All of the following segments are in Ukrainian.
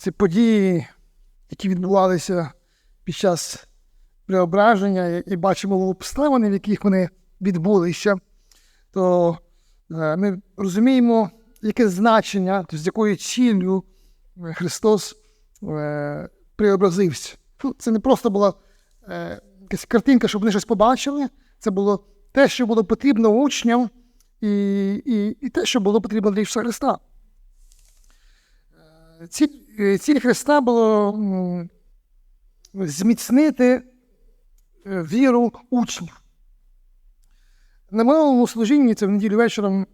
ці події, які відбувалися під час преображення, і- бачимо обставини, в яких вони відбулися, то е, ми розуміємо, яке значення, з якою ціллю е, Христос е, преобразився. Це не просто була якась картинка, щоб вони щось побачили. Це було те, що було потрібно учням, і, і, і те, що було потрібно для Ісуса Христа. Е, Ціль, Христа було зміцнити е, віру учнів. На минулому служінні, це в неділю вечором,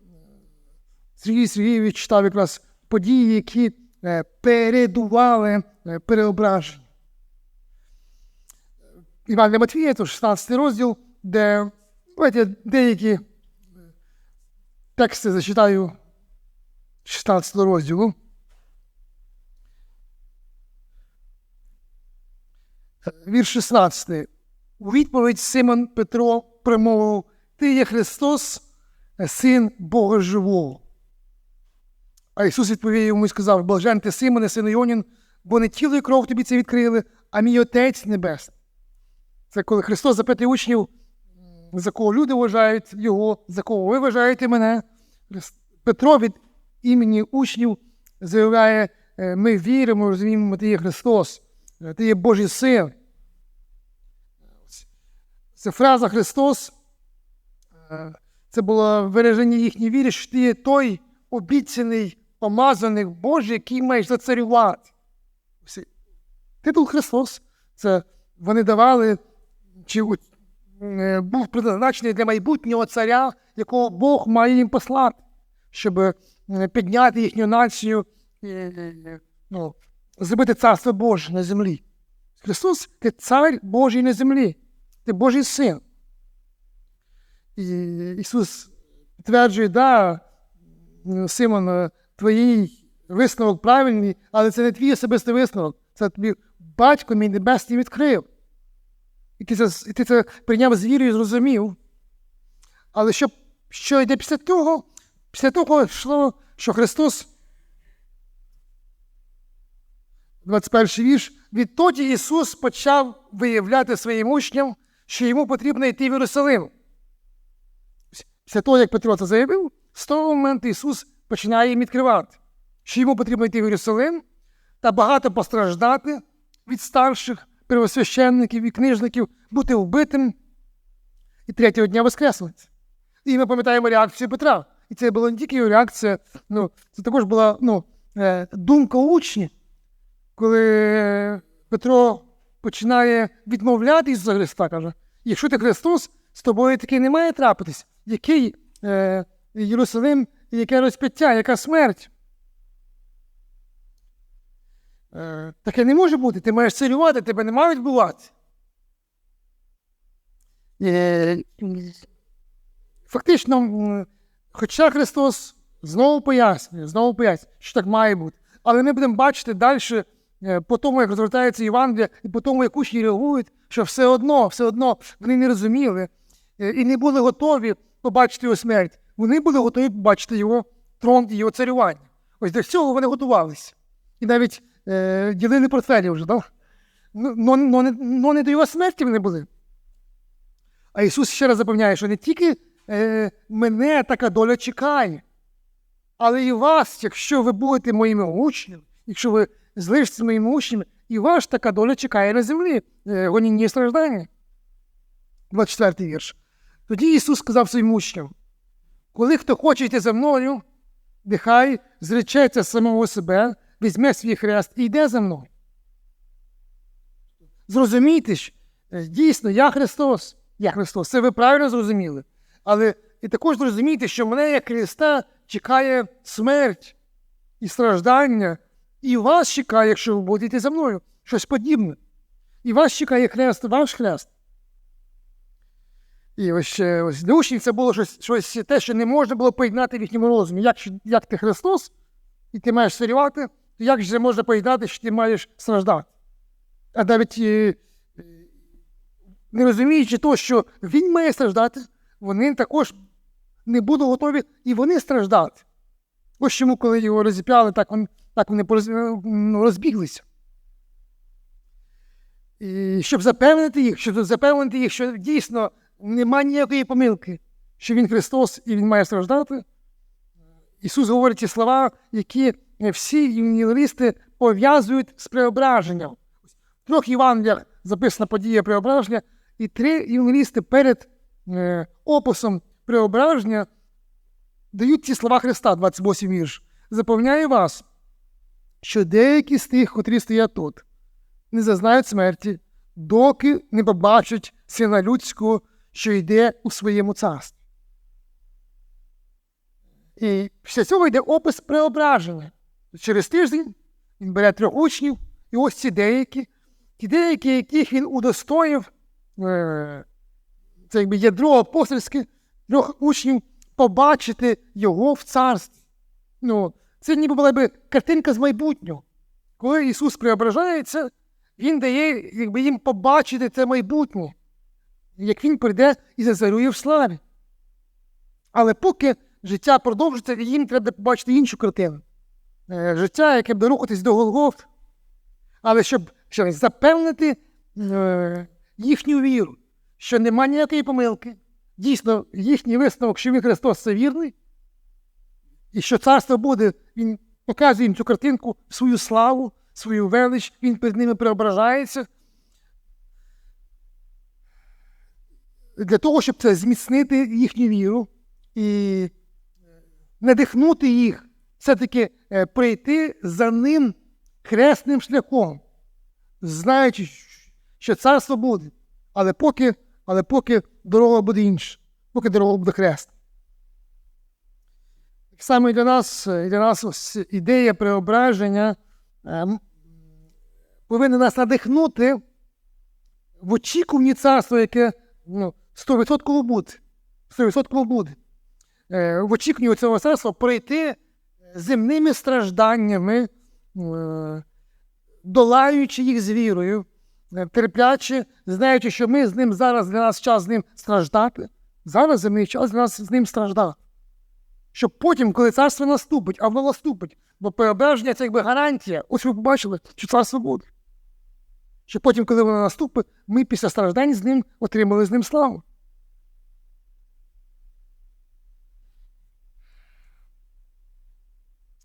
Сергій Сергійович читав якраз події, які е, передували е, переображенню. Іван Матвія, то 16 розділ, де давайте деякі тексти зачитаю 16 розділу. Вірш 16. У відповідь Симон Петро промовив: Ти є Христос, син Бога Живого. А Ісус відповів йому і сказав: Блажен ти, Симоне, син Іонін, бо не тіло і кров тобі це відкрили, а мій Отець Небесний. Це коли Христос запитує учнів, за кого люди вважають його, за кого ви вважаєте мене. Петро від імені учнів заявляє: «Е, ми віримо, розуміємо, ти є Христос, ти є Божий син. Ця фраза Христос е, це було вираження їхньої віри, що ти є той обіцяний, помазаний Божий, який маєш зацарювати. Титул Христос це вони давали, чи е, був призначений для майбутнього царя, якого Бог має їм послати, щоб е, підняти їхню націю, е, ну, зробити царство Боже на землі. Христос ти цар Божий на землі, ти Божий син. І Ісус підтверджує, да, Симон, твій висновок правильний, але це не твій особистий висновок. Це тобі батько мій небесний відкрив. І ти це, ти це прийняв з вірою і зрозумів. Але що, що йде після того? Після того що Христос, 21 вірш, відтоді Ісус почав виявляти своїм учням, що йому потрібно йти в Єрусалим. Після того, як Петро це заявив, з того моменту Ісус починає їм відкривати, що йому потрібно йти в Єрусалим та багато постраждати від старших первосвященників і книжників, бути вбитим і третього дня воскреснути. І ми пам'ятаємо реакцію Петра. І це була не тільки його реакція, ну, це також була ну, е, думка учнів, коли Петро починає відмовляти Ісуса Христа, каже, якщо ти Христос, з тобою таки не має трапитись. Який е, Єрусалим, яке розп'яття, яка смерть? Е, таке не може бути. Ти маєш царювати, тебе не мають бувати. Е, фактично, хоча Христос знову пояснює, знову пояснює, що так має бути. Але ми будемо бачити далі, по тому, як розвертається Євангелія, і по тому, як учні реагують, що все одно, все одно вони не розуміли е, і не були готові побачити його смерть. Вони були готові побачити його трон і його царювання. Ось до цього вони готувалися. І навіть е, ділили портфелі вже, так? Ну, но, но, но не до його смерті вони були. А Ісус ще раз запевняє, що не тільки е, мене така доля чекає, але і вас, якщо ви будете моїми учнями, якщо ви залишитеся моїми учнями, і вас така доля чекає на землі, е, гоніння і страждання. 24 вірш. Тоді Ісус сказав своїм учням: коли хто хоче йти за мною, нехай зречеться самого себе, візьме свій хрест і йде за мною. Зрозумійте, ж, е, дійсно, я Христос, я Христос, це ви правильно зрозуміли. Але і також зрозумійте, що мене, як Христа, чекає смерть і страждання, і вас чекає, якщо ви будете за мною, щось подібне. І вас чекає хрест, ваш хрест. І ось, ще, ось для учнів це було щось, щось те, що не можна було поєднати в їхньому розумі. Як, як ти Христос, і ти маєш царювати, то як же можна поєднати, що ти маєш страждати? А навіть е, е, не розуміючи того, що він має страждати, вони також не будуть готові і вони страждати. Ось чому, коли його розіп'яли, так він Так вони ну, розбіглися. І щоб запевнити їх, щоб запевнити їх, що дійсно немає ніякої помилки, що Він Христос і Він має страждати. Ісус говорить ці слова, які всі євангелісти пов'язують з преображенням. В трьох Євангеліях записана подія преображення, і три євангелісти перед е, описом преображення дають ці слова Христа, 28 вірш. Запевняю вас, що деякі з тих, котрі стоять тут, не зазнають смерті, доки не побачать сина людського, що йде у своєму царстві. І після цього йде опис преображення. Через тиждень він бере трьох учнів, і ось ці деякі, ті деякі, яких він удостоїв, е, це якби ядро апостольське, трьох учнів побачити його в царстві. Ну, це ніби була би картинка з майбутнього. Коли Ісус преображається, Він дає якби, їм побачити це майбутнє, як Він прийде і зацарює в славі. Але поки життя продовжується, їм треба побачити іншу картину. Е, Життя, яке буде рухатись до Голгоф. Але щоб ще запевнити е, їхню віру, що нема ніякої помилки, дійсно, їхній висновок, що він Христос це вірний, і що царство буде, він показує їм цю картинку, свою славу, свою велич, він перед ними преображається. Для того, щоб це зміцнити їхню віру і надихнути їх все-таки е, прийти за ним хресним шляхом, знаючи, що царство буде, але поки, але поки дорога буде інша, поки дорога буде хрест. І для нас, для нас ось ідея преображення е, повинна нас надихнути в очікуванні царства, яке ну, 100% буде. 100% буде. Е, В очікуванні цього царства пройти земними стражданнями, е, долаючи їх з вірою, терплячи, знаючи, що ми з ним зараз для нас час з ним страждати, зараз земний час для нас з ним страждати. Щоб потім, коли царство наступить, а воно наступить, бо переображення це якби гарантія. Ось ви побачили, що царство буде. Щоб потім, коли воно наступить, ми після страждань з ним отримали з ним славу.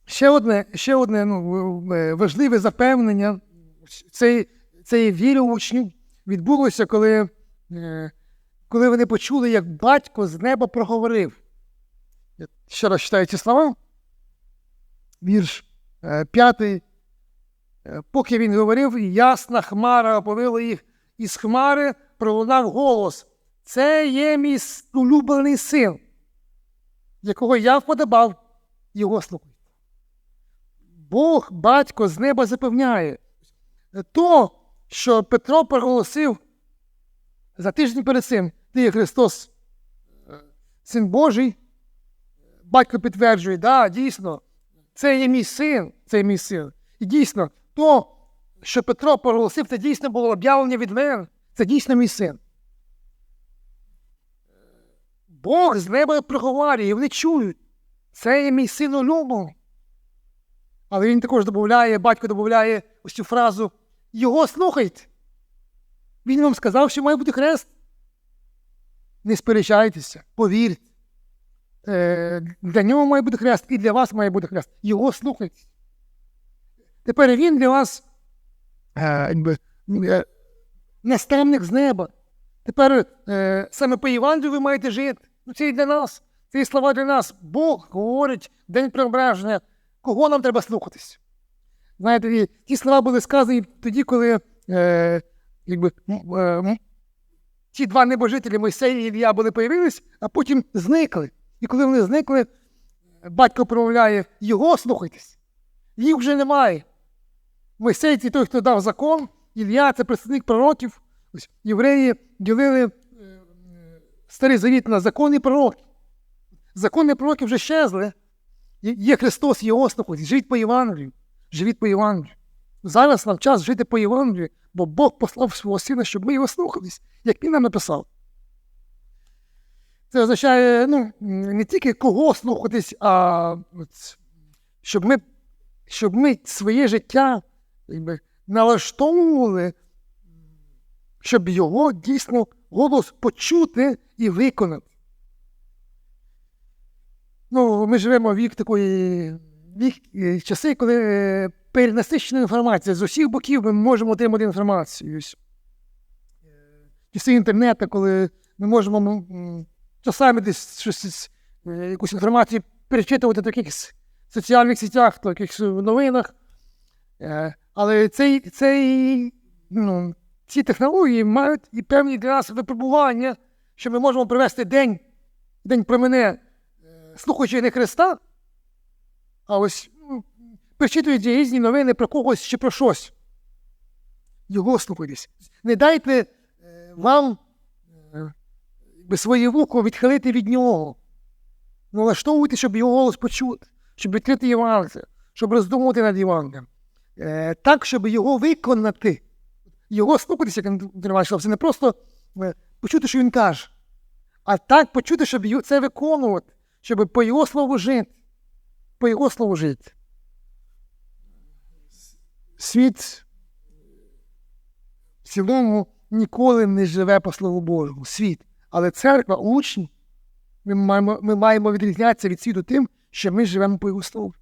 Ще одне, ще одне ну, важливе запевнення цієї, цієї віри учнів відбулося, коли, е, коли вони почули, як батько з неба проговорив. Я ще раз читаю ці слова. Вірш е, п'ятий. Е, Поки він говорив, ясна хмара оповила їх, і з хмари пролунав голос. Це є мій улюблений син, якого я вподобав його слухати. Бог, батько з неба запевняє, то, що Петро проголосив за тиждень перед цим, ти є Христос, е, син Божий, батько підтверджує, да, дійсно, це є мій син, це є мій син. І дійсно, то, що Петро проголосив, це дійсно було об'явлення від мене, це дійсно мій син. Бог з неба проговорює, і вони чують, це є мій син улюблений. Але він також додає, батько додає ось цю фразу Його слухайте. Він вам сказав, що має бути хрест. Не сперечайтеся, повірте. Е, для нього має бути хрест, і для вас має бути хрест. Його слухайте. Тепер він для вас е, е, наставник з неба. Тепер саме по Євангелію ви маєте жити. Ну, це і для нас. Це і слова для нас. Бог говорить день преображення, кого нам треба слухатись. Знаєте, ті слова були сказані тоді, коли е, якби, е, ті два небожителі Мойсей і Ілля були появились, а потім зникли. І коли вони зникли, батько промовляє, його слухайтесь. Їх вже немає. Мойсей це той, хто дав закон, Ілля це представник пророків. Ось євреї ділили е, е, старий завіт на закон і пророки. Закони пророки вже щезли. Є- Є Христос, його слухайте. Живіть по Євангелію. Живіть по Євангелію. Зараз нам час жити по Євангелію, бо Бог послав свого сина, щоб ми його слухались, як він нам написав. Це означає ну, не тільки кого слухатись, а от, щоб ми щоб ми своє життя якби, налаштовували, щоб його дійсно голос почути і виконати. Ну, ми живемо в вік такої вік, е, часи, коли е, перенасичена інформація з усіх боків ми можемо отримати інформацію. Е, Часи інтернету, коли ми можемо часами десь щось, е, якусь інформацію перечитувати в якихось соціальних сетях, в якихось новинах. Е, Але цей, цей, ну, ці технології мають і певні для нас випробування, що ми можемо провести день, день промене, е, слухаючи не Христа, а ось ну, різні новини про когось чи про щось. Його слухайтесь. Не дайте вам якби, своє вухо відхилити від нього. Налаштовуйте, щоб його голос почути, щоб відкрити Євангелія, щоб роздумувати над Євангелієм. Е, так, щоб його виконати. Його слухатися, як це не просто е, почути, що він каже, а так почути, щоб це виконувати, щоб по його слову жити. По його слову жити. Світ в цілому ніколи не живе по Слову Божому. Світ. Але церква, учні, ми маємо, ми маємо відрізнятися від світу тим, що ми живемо по його слову.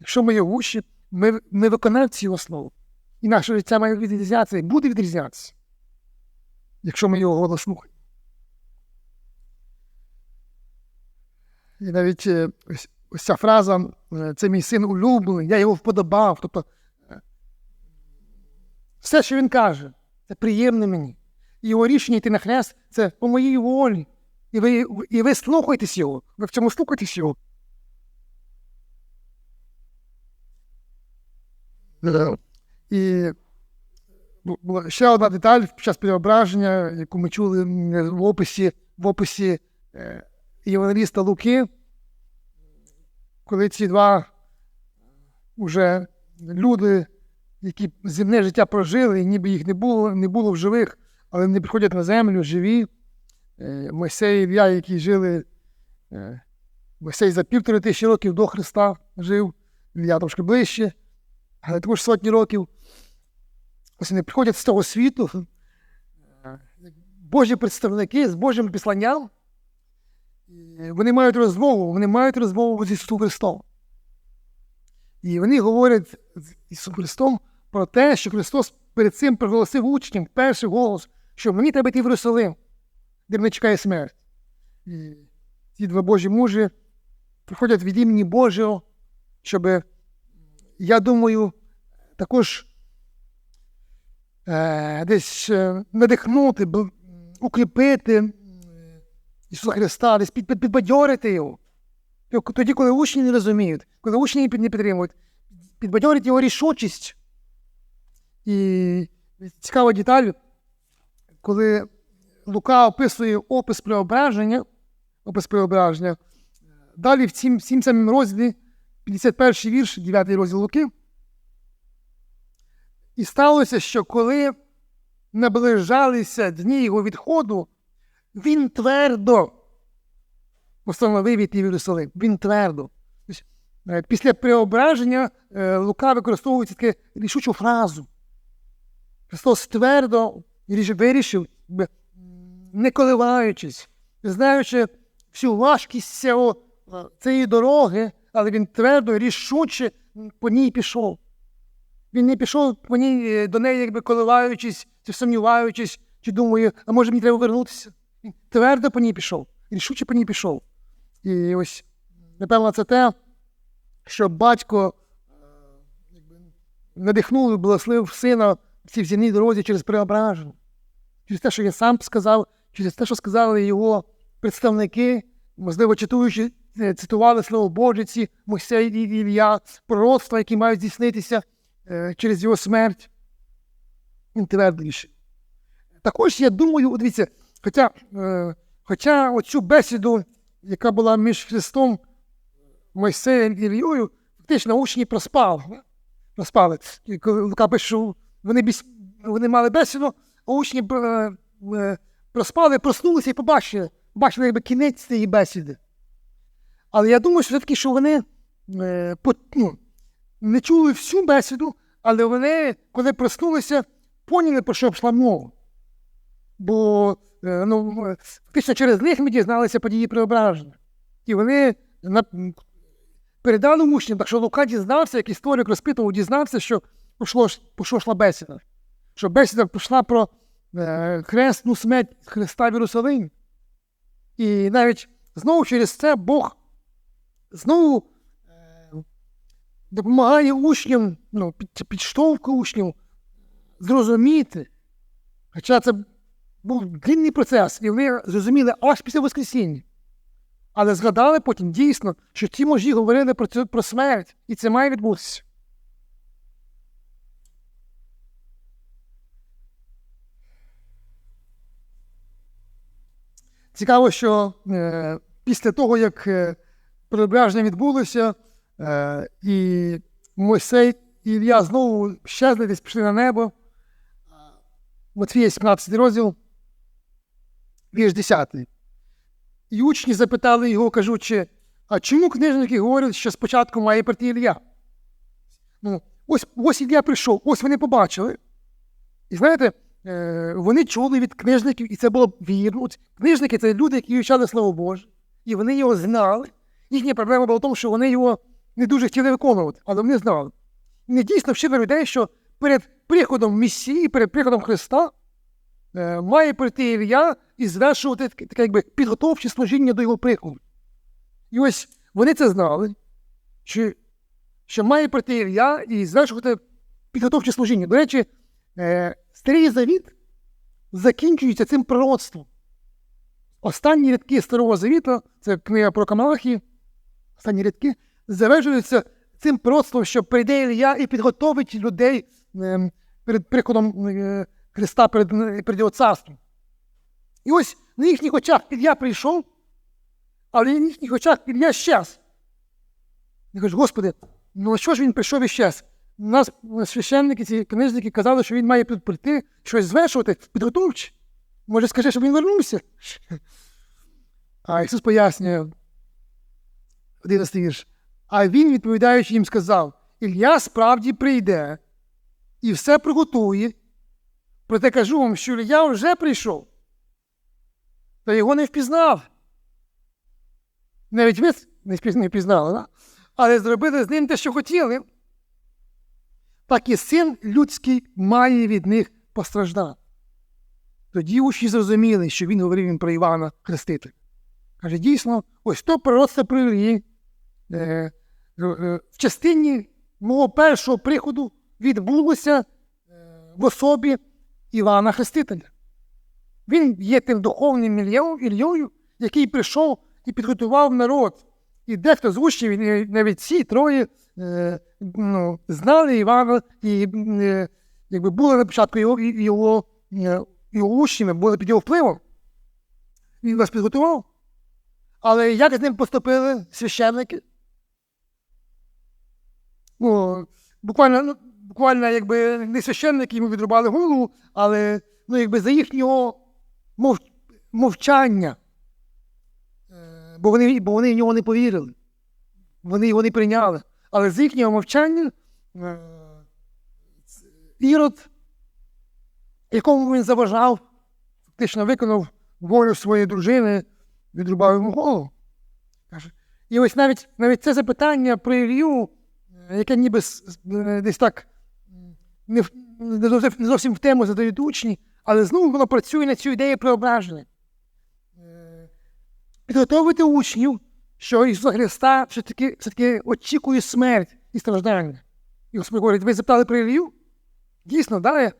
Якщо ми є учні, ми, ми виконавці його слова. І наше життя має відрізнятися і буде відрізнятися, якщо ми його голос слухаємо. І навіть е, ось, ось ця фраза е, це мій син улюблений, я його вподобав. Тобто е, все, що він каже, це приємне мені. Його рішення йти на хрест це по моїй волі. І ви, і ви слухайтесь його, ви в цьому слухайтесь його. І була ще одна деталь під час переображення, яку ми чули в описі, в описі е, Євангеліста Луки, коли ці два уже люди, які земне життя прожили, і ніби їх не було, не було в живих, але вони приходять на землю живі. Е, Мойсей і Ілля, які жили. е, Мойсей за півтори тисячі років до Христа жив, Ілля трошки ближче, але також сотні років. Ось вони приходять з того світу, е, Божі представники з Божим післанням. Вони мають розмову, вони мають розмову з Ісусом Христом. І вони говорять з Ісусом Христом про те, що Христос перед цим проголосив учням перший голос, що мені треба йти в Єрусалим, де мене чекає смерть. І ці два Божі мужі приходять від імені Божого, щоб, я думаю, також е, десь е, надихнути, укріпити Ісуса Христа, десь під, під, підбадьорити його. Тоді, коли учні не розуміють, коли учні не підтримують, підбадьорить його рішучість. І цікава деталь, коли Лука описує опис преображення, опис преображення, далі в цім, цім самому розділі, 51 вірш, 9 розділ Луки. І сталося, що коли наближалися дні його відходу, він твердо постановив іти в Єрусалим. Він твердо. Е, Після преображення е, Лука використовує таку рішучу фразу. Христос твердо ріш- вирішив, не коливаючись, знаючи всю важкість цього, е, цієї дороги, але він твердо рішуче по ній пішов. Він не пішов по ній е, до неї, якби коливаючись, чи сумніваючись, чи думає, а може мені треба вернутися. Він твердо по ній пішов, рішуче по ній пішов. І ось, напевно, це те, що батько е, надихнув і благословив сина в цій земній дорозі через преображення. Через те, що він сам сказав, через те, що сказали його представники, можливо, читуючи, е, цитували слово Боже, ці Мойсей і Ілля, пророцтва, які мають здійснитися е, через його смерть. Він твердо рішив. Також я думаю, дивіться, хоча, е, хоча оцю бесіду, яка була між Христом, Мойсеєм і Ілією, фактично учні проспали. Проспали. Лука пише, що вони, біс- вони мали бесіду, а учні е, е, проспали, проснулися і побачили, бачили якби кінець цієї бесіди. Але я думаю, що все-таки, що вони е, по, ну, не чули всю бесіду, але вони, коли проснулися, поняли, про що йшла мова. Бо ну, фактично через них ми дізналися події преображення. І вони на, передали учням, так що Лука дізнався, як історик розпитував, дізнався, що пішло, про що йшла бесіда. Що бесіда пішла про е, хресну смерть Христа в Єрусалимі. І навіть знову через це Бог знову е, допомагає учням, ну, під, підштовхує учнів зрозуміти. Хоча це був длинний процес, і вони зрозуміли аж після Воскресіння. Але згадали потім дійсно, що ті можі говорили про, цю, про смерть, і це має відбутися. Цікаво, що е, після того, як е, преображення відбулося, е, і Мойсей і Ілля знову щезли, десь пішли на небо. Матвія 17 розділ, вірш 10. І учні запитали його, кажучи, а чому книжники говорять, що спочатку має прийти Ілля? Ну, ось, ось Ілля прийшов, ось вони побачили. І знаєте, вони чули від книжників, і це було вірно. Книжники це люди, які вивчали Слово Боже, і вони його знали. Їхня проблема була в тому, що вони його не дуже хотіли виконувати, але вони знали. І не дійсно вчили людей, що перед приходом Месії, перед приходом Христа е, має прийти Ілля і звершувати таке, якби підготовче служіння до його приходу. І ось вони це знали, що, що має прийти Ілля і звершувати підготовче служіння. До речі, е, Старий Завіт закінчується цим пророцтвом. Останні рядки Старого Завіту, це книга про Камалахі, останні рядки, завершуються цим пророцтвом, що прийде Ілля і підготовить людей е, перед приходом е, Христа, перед, перед його царством. І ось на їхніх очах Ілля прийшов, але на їхніх очах Ілля щез. Я кажу, Господи, ну що ж він прийшов і щез? У нас священники, ці книжники казали, що він має прийти, щось звершувати, підготовче. Може, скажи, щоб він вернувся? А Ісус пояснює, 11 вірш. А він, відповідаючи їм, сказав: Ілля справді прийде і все приготує. Проте кажу вам, що Ілля вже прийшов, та його не впізнав. Навіть ви не впізнали, да? але зробили з ним те, що хотіли. Так і син людський має від них постраждати. Тоді учні зрозуміли, що він говорив їм про Івана Хрестителя. Каже, дійсно, ось то пророцтво про Іллі. Е, е, в частині мого першого приходу відбулося е, в особі Івана Хрестителя. Він є тим духовним Ільєю, який прийшов і підготував народ. І дехто з учнів, навіть ці троє, е, ну, знали Івана і е, якби були на початку його його, його учнями, були під його впливом. Він вас підготував. Але як з ним поступили священники? Ну, Буквально ну, буквально якби не священники йому відрубали голову, але ну, якби за їхнього мов, мовчання. Бо вони бо вони в нього не повірили. Вони його не прийняли. Але з їхнього мовчання е, Ірод, якому він заважав, фактично виконав волю своєї дружини, відрубав йому голову. І ось навіть навіть це запитання про Ілью, яке ніби десь так не, не зовсім в тему задають учні, але знову воно працює на цю ідею преображення. Підготовити учнів, що Ісуса Христа все-таки все-таки очікує смерть і страждання. І Господь говорить, ви запитали про Ілью? Дійсно, да,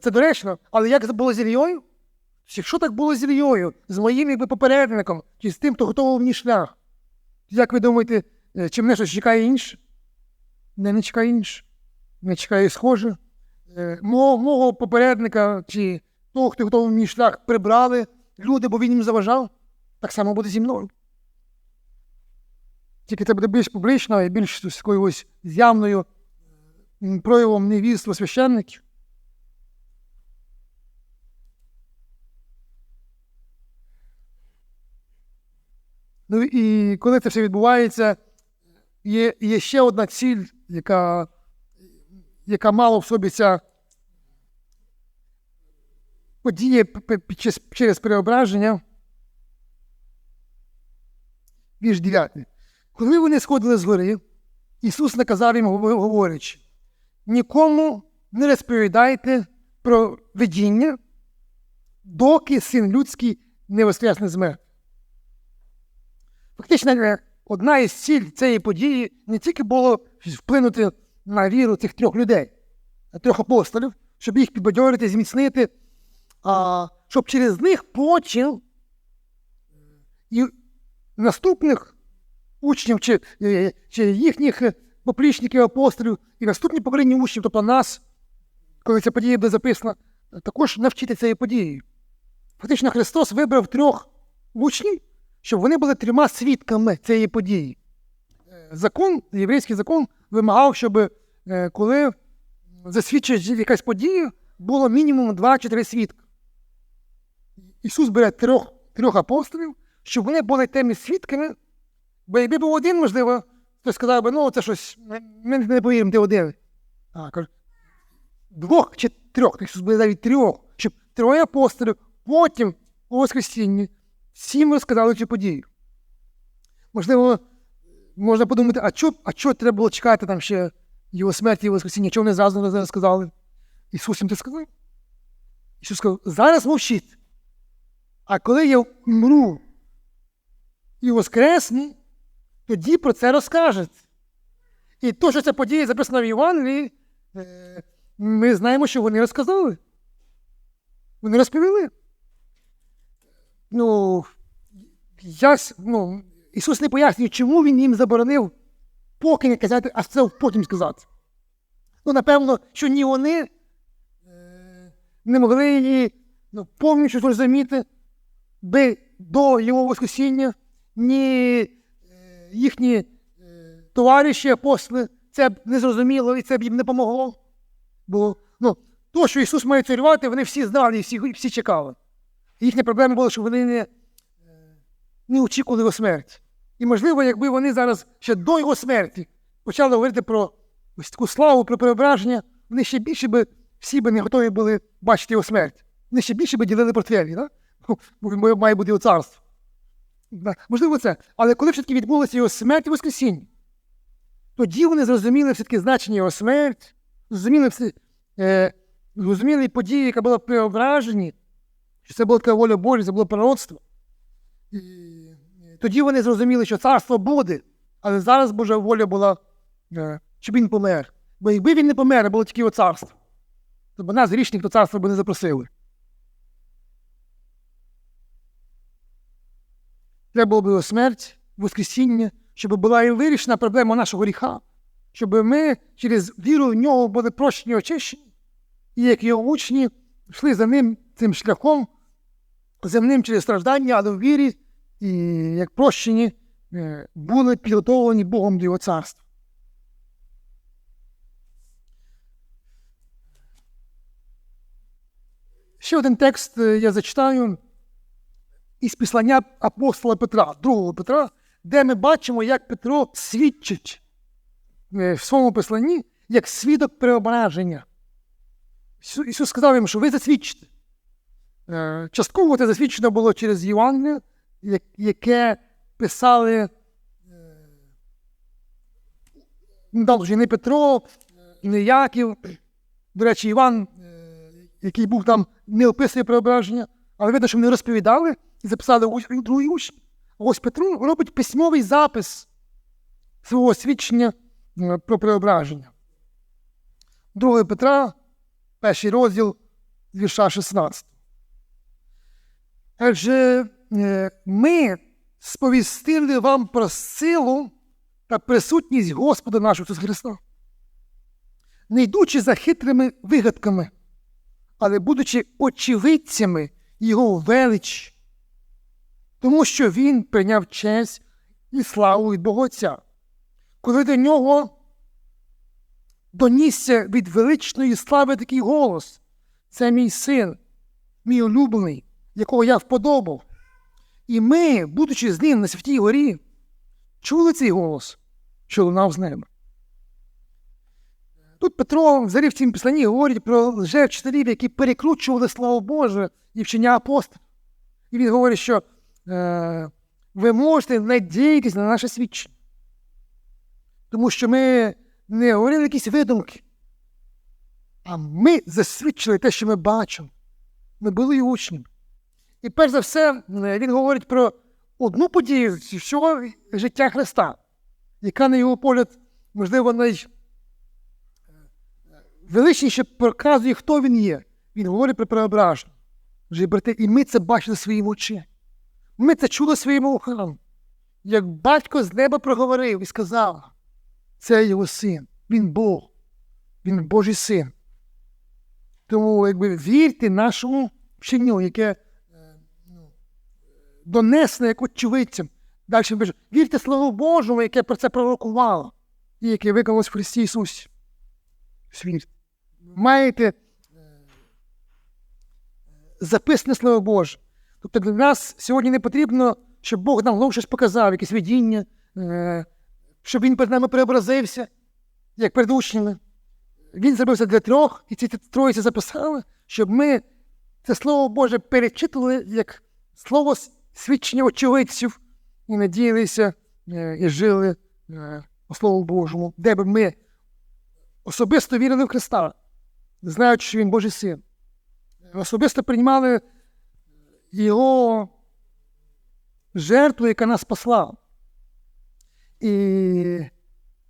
це доречно, але як це було з Ільєю? Якщо так було з Ільєю, з моїм якби, попередником, чи з тим, хто готував мені шлях, як ви думаєте, чи мене щось чекає інше? Не, не чекає інше. Не чекає схоже. Мого, мого попередника чи того, хто готував мені шлях, прибрали люди, бо він їм заважав. Так само буде зі мною. Тільки це буде більш публічно і більш з якоюсь з'явною проявом невірства священників. Ну і коли це все відбувається, є є ще одна ціль, яка, яка мала в собі ця подія через переображення. Вірш 9. Коли вони сходили з гори, Ісус наказав їм, говорячи, нікому не розповідайте про видіння, доки син людський не воскресне з мертвих. Фактично, одна із ціль цієї події не тільки було вплинути на віру цих трьох людей, трьох апостолів, щоб їх підбадьорити, зміцнити, а щоб через них потім і наступних учнів чи, е, чи їхніх е, поплічників апостолів, і наступні покоління учнів, тобто нас, коли ця подія буде записана, також навчити цієї події. Фактично Христос вибрав трьох учнів, щоб вони були трьома свідками цієї події. Е, Закон, єврейський закон вимагав, щоб е, коли засвідчує якась подія, було мінімум два чи три свідки. Ісус бере трьох, трьох апостолів, щоб вони були тими свідками, бо якби був один, можливо, хтось сказав би, ну це щось, ми не повіримо, ти один. А, каже, двох чи трьох, Ісус буде навіть трьох, щоб троє апостолів потім у Воскресінні всім розказали цю подію. Можливо, можна подумати, а чого а чо треба було чекати там ще його смерті і Воскресіння, чого вони зразу не сказали? Ісус їм це сказав. Ісус сказав, зараз мовчіть. А коли я вмру і воскресні, тоді про це розкажуть. І то, що ця подія записана в Євангелії, е, ми знаємо, що вони розказали. Вони розповіли. Ну, я, ну, Ісус не пояснює, чому Він їм заборонив поки не казати, а це потім сказати. Ну, напевно, що ні вони е, не могли її ну, повністю зрозуміти би до його Воскресіння, ні їхні е, товариші апостоли це б не зрозуміло і це б їм не помогло. Бо ну, то, що Ісус має царювати, вони всі знали і всі, всі чекали. Їхня проблема була, що вони не, е, не очікували його смерті. І, можливо, якби вони зараз ще до його смерті почали говорити про ось таку славу, про преображення, вони ще більше би всі би не готові були бачити його смерть. Вони ще більше би ділили портфелі, да? бо має бути його царство. Можливо, це. Але коли все-таки відбулася його смерть і Воскресіння, тоді вони зрозуміли все-таки значення його смерті, зрозуміли е, зрозуміли події, яка була в преображенні, що це була така воля Божа, це було пророцтво. Тоді вони зрозуміли, що царство буде, але зараз Божа воля була, е, щоб він помер. Бо якби він не помер, було тільки його царство, то б нас грішних до царства би не запросили. Треба було б його смерть, Воскресіння, щоб була і вирішена проблема нашого гріха, щоб ми через віру в нього були прощені очищені, і як його учні йшли за ним цим шляхом, земним через страждання, але в вірі, і як прощені, е, були підготовлені Богом до його царства. Ще один текст е, я зачитаю із післання апостола Петра, другого Петра, де ми бачимо, як Петро свідчить е, в своєму посланні як свідок преображення. Ісус сказав їм, що ви засвідчите. Е, Частково це засвідчено було через Євангеліє, яке писали вже не Петро, не Яків. До речі, Іван, е, який був там, не описує преображення, але видно, що вони розповідали і записали у другий. А ось Петро робить письмовий запис свого свідчення е, про преображення. 2 Петра, перший розділ вірша 16. Адже е, ми сповістили вам про силу та присутність Господа нашого Христа, не йдучи за хитрими вигадками, але будучи очевидцями Його велич, тому що Він прийняв честь і славу від Бога коли до нього донісся від величної слави такий голос. Це мій син, мій улюблений, якого я вподобав. І ми, будучи з ним на святій горі, чули цей голос, що лунав з неба. Тут Петро взагалі в цім писанні говорить про лжевчителів, які перекручували Слово Боже і вчення апостолів. І він говорить, що е, ви можете надіятися на наше свідчення. Тому що ми не говорили якісь видумки, а ми засвідчили те, що ми бачимо. Ми були і учнями. І перш за все, е, він говорить про одну подію з всього життя Христа, яка, на його погляд, можливо, найвеличніше показує, хто він є. Він говорить про преображення. Вже, брати, і ми це бачили своїми очима. Ми це чули своїми ухами. Як батько з неба проговорив і сказав, це його син, він Бог, він Божий син. Тому, якби вірте нашому вченню, яке е, ну, донесено як очевидцям. Далі пише, вірте Слову Божому, яке про це пророкувало, і яке виконалось в Христі Ісусі. Вірте. Маєте записане Слово Боже. Тобто для нас сьогодні не потрібно, щоб Бог нам знову щось показав, якесь видіння, е, щоб Він перед нами преобразився, як перед учнями. Він зробився для трьох, і ці троїці записали, щоб ми це Слово Боже перечитали як слово свідчення очевидців і надіялися е, і жили е, по Слову Божому, де б ми особисто вірили в Христа, знаючи, що Він Божий син. Особисто приймали Його жертву, яка нас спасла. І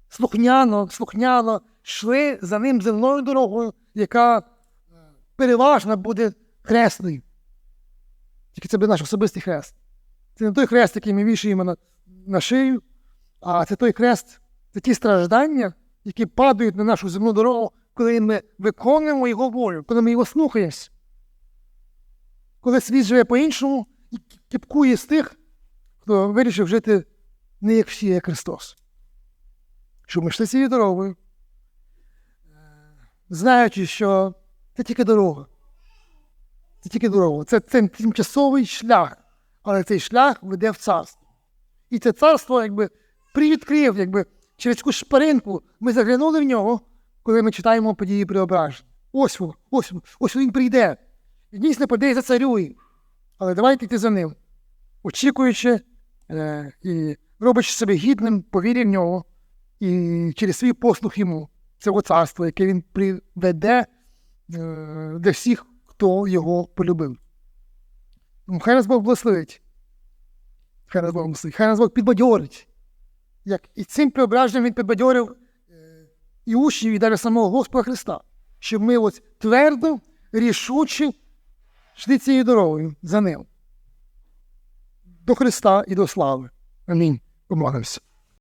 слухняно, слухняно йшли за ним земною дорогою, яка переважно буде хресною. Тільки це буде наш особистий хрест. Це не той хрест, який ми вішаємо на, на шию, а це той хрест, це ті страждання, які падають на нашу земну дорогу, коли ми виконуємо його волю, коли ми його слухаємось. Коли світ живе по-іншому і кіпкує з тих, хто вирішив жити не як всі, як Христос. Щоб ми йшли цією дорогою, знаючи, що це тільки дорога. Це тільки дорога. Це, це тимчасовий шлях, але цей шлях веде в царство. І це царство якби привідкрив, якби через яку шпаринку ми заглянули в нього, коли ми читаємо події преображення. Ось ось ось він прийде. Дійсно прийде і зацарює. Але давайте йти за ним, очікуючи е, і робячи себе гідним, повірі в нього і через свій послух йому цього царства, яке він приведе е, для всіх, хто його полюбив. Хай нас Бог благословить. Хай нас Бог благословить, хай нас Бог підбадьорить. Як і цим преображенням він підбадьорив е, і учнів, і навіть самого Господа Христа, щоб ми ось твердо, рішуче йшли цією дорогою за ним. До Христа і до слави. Амінь. Помолимося.